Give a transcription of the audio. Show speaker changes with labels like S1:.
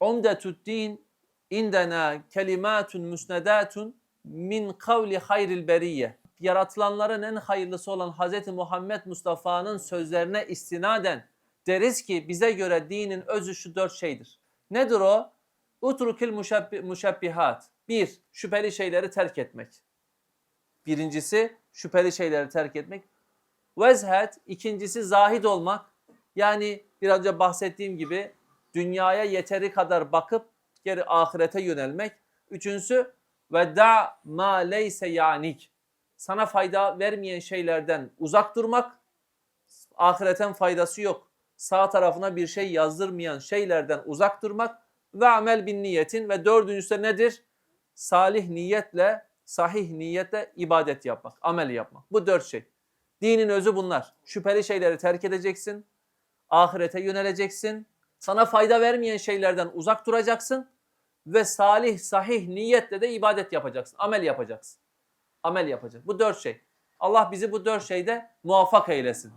S1: Umdetut din indena kelimatun musnedatun min kavli hayril beriyye. Yaratılanların en hayırlısı olan Hz. Muhammed Mustafa'nın sözlerine istinaden deriz ki bize göre dinin özü şu dört şeydir. Nedir o? Utrukil muşabbihat. Bir, şüpheli şeyleri terk etmek. Birincisi şüpheli şeyleri terk etmek. Vezhet, ikincisi zahid olmak. Yani biraz önce bahsettiğim gibi dünyaya yeteri kadar bakıp geri ahirete yönelmek. Üçüncüsü ve da ma leyse yanik. Sana fayda vermeyen şeylerden uzak durmak. Ahireten faydası yok. Sağ tarafına bir şey yazdırmayan şeylerden uzak durmak ve amel bin niyetin ve dördüncüsü nedir? Salih niyetle, sahih niyetle ibadet yapmak, amel yapmak. Bu dört şey. Dinin özü bunlar. Şüpheli şeyleri terk edeceksin. Ahirete yöneleceksin. Sana fayda vermeyen şeylerden uzak duracaksın. Ve salih, sahih niyetle de ibadet yapacaksın. Amel yapacaksın. Amel yapacaksın. Bu dört şey. Allah bizi bu dört şeyde muvaffak eylesin.